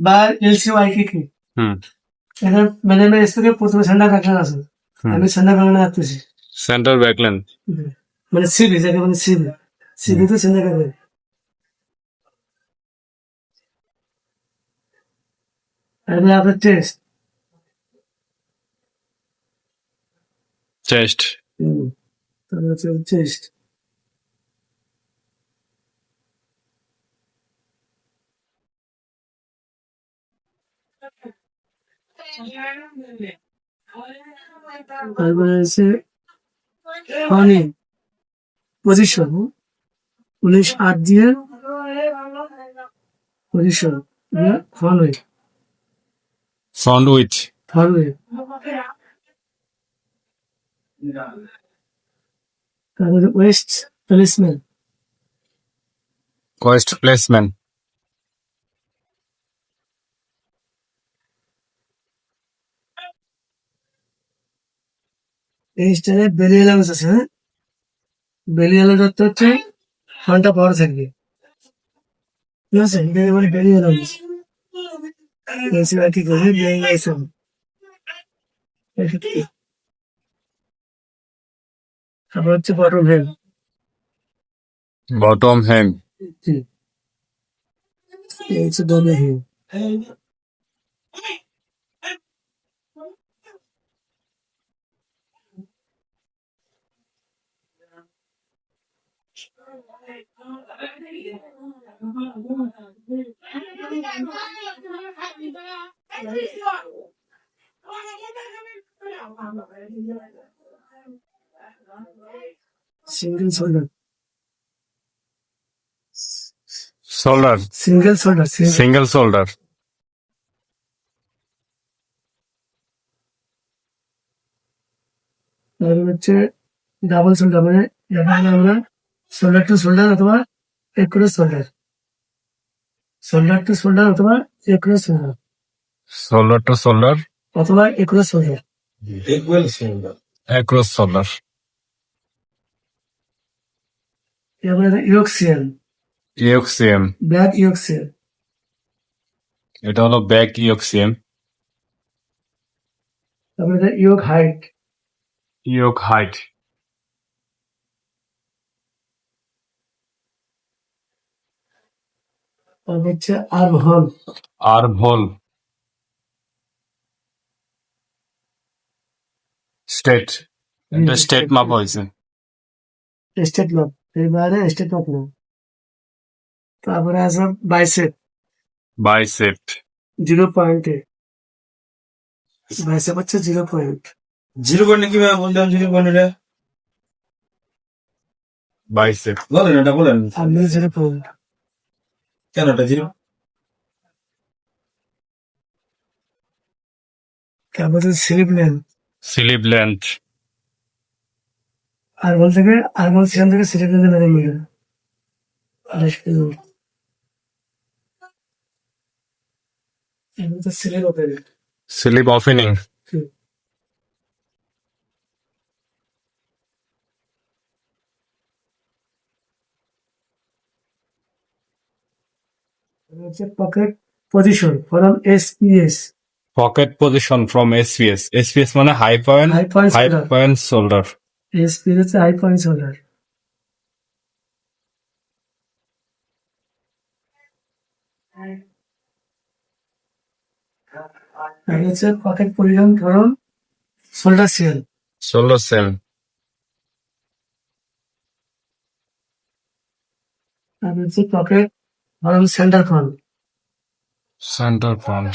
বা LC Y কি হুম। Management স্পিকে প্রথমে সেন্টার ব্যাকলাইন আছে। আমি সেন্টার ব্যাকলাইন রাখতেছি সেন্টার ব্যাকল্যান্ড মানে সিবি যাকে মানে সিবি সিবি তো সেন্টার ব্যাকলাইন তারপরে আপনার টেস্ট চেস্ট তারপরে তারপরে হচ্ছে ফনি পজিশন উনিশ আট দিয়ে পজিশন ফ্রন্ট উইথ তারপরে ওয়েস্ট প্লেসমেন্ট কোয়েস্ট প্লেসমেন্ট এই স্টাইলে বেলি এলামেন্স আছে হ্যাঁ বেলি এলামেন্স হচ্ছে ফোনটা বড় থাকবে ঠিক আছে এটা এবারে বেলি এলামেন্স এসি কি করে বেলি এলামেন্স তারপর হচ্ছে বটম হেড বটম হ্যাম এই হচ্ছে দমে head single shoulder shoulder single shoulder single shoulder তারপর হচ্ছে ডাবল শোল্ডার মানে দেখা গেল আমরা শোল্ডার টু শোল্ডার অথবা accurate shoulder shoulder to shoulder অথবা accurate shoulder shoulder to shoulder অথবা একুরেট শোল্ডার অ্যাক্রস শোল্ডার এরপরে ইউক্সিয়াল ইউক্সিএম ব্যাক ইউক্সিয়াল এটা হলো ব্যাক ইউক্সিএম তারপরে ইয়োগ হাইট ইয়োক হাইট তারপর হচ্ছে আর্ম হল আর ভোল স্টেট স্টেট মাপ হয়েছে। স্টেট মাপ এর বাইরে স্টেট মাপ না তারপরে আছে বাইসেপ বাইসেপ জিরো পয়েন্টে বাইসেপ হচ্ছে জিরো পয়েন্ট জিরো পয়েন্ট কীভাবে বললাম জিরো পয়েন্ট বাইসেপ বলেন এটা বলেন। জিরো পয়েন্ট কেন এটা জিরো? তারপর হচ্ছে স্লিপ নেন? Slip length. আরবল থেকে আরবল সেখান থেকে স্লিপ নেন মেরে মিলে স্লিপ ওপেন স্লিপ ওপেনিং হচ্ছে pocket position from S P S pocket position from SPS SPS মানে high point high point high point shoulder S P হচ্ছে হাই পয়েন্ট শোল্ডার আর হচ্ছে পকেট পজিশন ফরম শোল্ডার আর হচ্ছে pocket from centre front centre front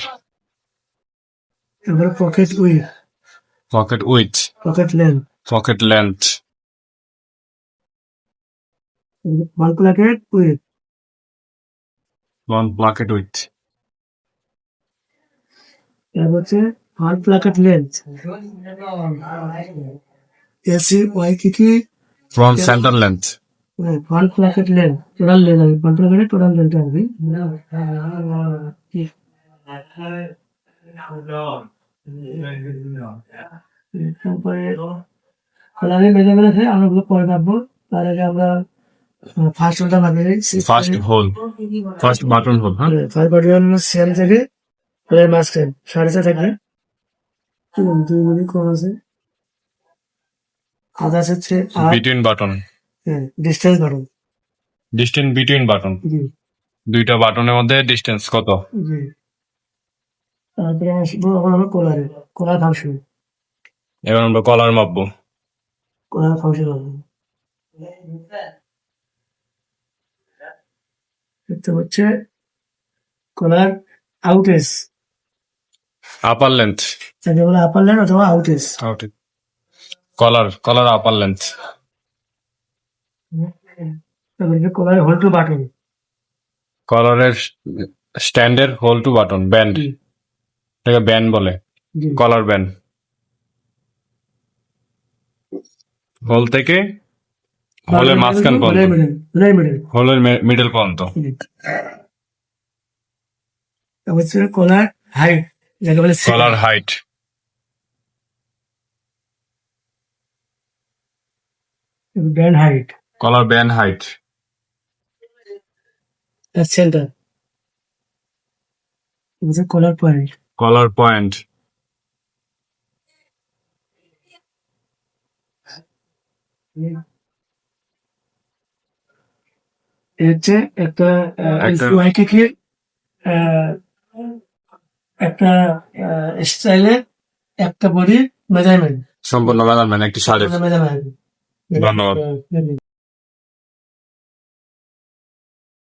এবার pocket width. Pocket width. Pocket length. Pocket length. One placket width. One pocket width. এবার হচ্ছে one placket length. এসি ওয়াই কি কি? Front centre length. Placket length total length হবে ওয়ান প্লাকেটের total length হবে তারপরে কলারে বেঁধে বেঁধে আমরা ওগুলো পরে রাখব তার আগে আমরা ফার্স্ট ওটা ভাবে first hole first button hole হ্যাঁ? ফার্স্ট বাটন সেল থেকে এর মাঝখানে সাড়ে চার থাকবে দুই মিনিট কম আছে। আদার্স হচ্ছে বিটুইন বাটন ডিস্টেন্স বাড়ুন ডিস্টেন্স বিটুইন বাটন দুইটা বাটনের মধ্যে ডিস্টেন্স কত? জি। তারপরে আসব আমরা কোলারে কোলার ফাংশন এবার আমরা কলার মাপবো। কোলার ফাংশন এটা হচ্ছে কোলার আউটেস আপার লেন্থ আপার ল্যান্ড অথবা আউটেস collar collar upper length collar hole to button কলারের স্ট্যান্ডের হোল টু বাটন ব্যান্ড এটাকে ব্যান্ড বলে। কলার ব্যান্ড হোল থেকে হোলের মাঝখান পর্যন্ত। হোলের মিডল পর্যন্ত। কোলার হাইট যাকে বলে collar height band height collar band height? Centre হচ্ছে কোলার পয়েন্ট। কলার পয়েন্ট এই হচ্ছে একটা একটা- ওয়াইকে একটা স্টাইলে একটা বডি মেজারমেন্ট সম্পূর্ণ মেজারমেন্ট একটি মেজারমেন্ট ধন্যবাদ।